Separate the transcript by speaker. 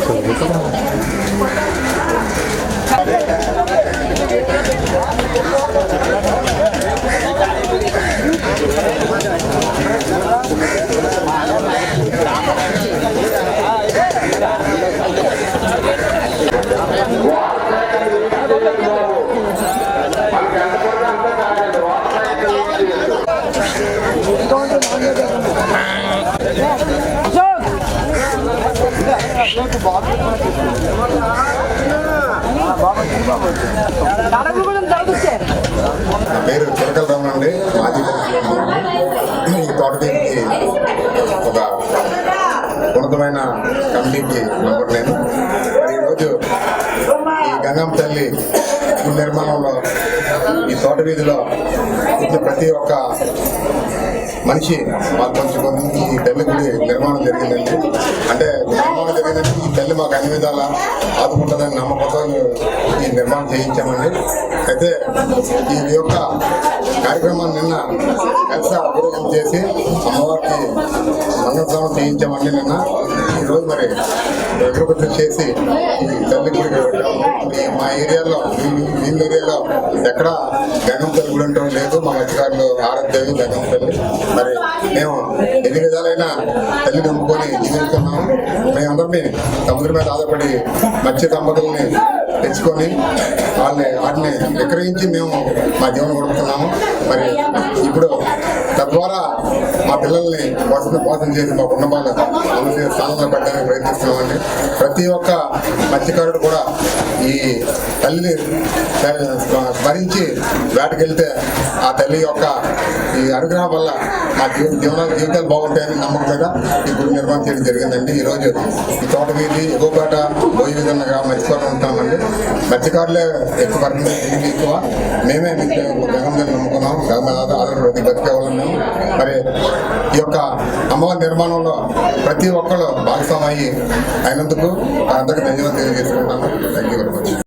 Speaker 1: sủi cái đó Thank you.
Speaker 2: నా పేరు చిరకల రమణ అండి మాజీ ఈ తోట దీనికి ఒక ఉన్నతమైన కమిటీకి మెంబర్ నేను. మరి ఈరోజు ఈ గంగమ్మ తల్లి నిర్మాణంలో ఈ తోట వీధిలో ప్రతి ఒక్క మనిషి పాల్పంచుకొని ఈ పెళ్ళి గుడి నిర్మాణం జరిగిందండి. అంటే నిర్మాణం జరిగిందంటే ఈ పెళ్ళి మాకు అన్ని విధాల ఆదుకుంటుందని నమ్మకంతో ఈ నిర్మాణం చేయించామండి. అయితే ఈ యొక్క కార్యక్రమాన్ని నిన్న కలిసి అభివృద్ధి చేసి అమ్మవారికి మంగళస్నానం చేయించామండి నిన్న. ఈరోజు మరి అభివృద్ధి చేసి ఈ తల్లి గుడికి వెళ్ళాము మా ఏరియాలో ఈ- వీళ్ళ ఏరియాలో ఎక్కడ గంగం తల్లి గుడి ఆరోగ్యం ఆరాధ్యవి మరి మేము ఎన్ని విధాలైన తల్లి నమ్ముకొని జీవిస్తున్నాము మేమందరినీ సముద్రం మీద ఆధారపడి మత్స్య దంపతుల్ని తెచ్చుకొని వాళ్ళని వాటిని విక్రయించి మేము మా జీవనం గడుపుతున్నాము. మరి ఇప్పుడు తద్వారా మా పిల్లల్ని వసతి పోషణ చేసి మా కుటుంబాలు అభివృద్ధి స్థానంలో పెట్టడానికి ప్రయత్నిస్తున్నామండి. ప్రతి ఒక్క మత్స్యకారుడు కూడా ఈ తల్లిని స్మరించి వేటకెళ్తే ఆ తల్లి యొక్క ఈ అనుగ్రహం వల్ల మా జీవ జీవనాలు జీవితాలు బాగుంటాయని నమ్మకం మీద ఈ గుడి నిర్మాణం చేయడం జరిగిందండి. ఈ రోజు ఈ తోట వీధి ఎగువపేట పోయి విధంగా మత్స్యకారులు ఉంటామండి. మత్స్యకారులే ఎక్కువ పడుతుంది వీధి ఎక్కువ. మేమే గంగం మీద నమ్ముకున్నాం. గంగ ఆధారపడి బతికే మేము. మరి ఈ యొక్క అమ్మవారి నిర్మాణంలో ప్రతి ఒక్కళ్ళు భాగస్వామయ్యి అయినందుకు అందరికీ ధన్యవాదాలు తెలియజేసుకుంటాను. Thank you very much.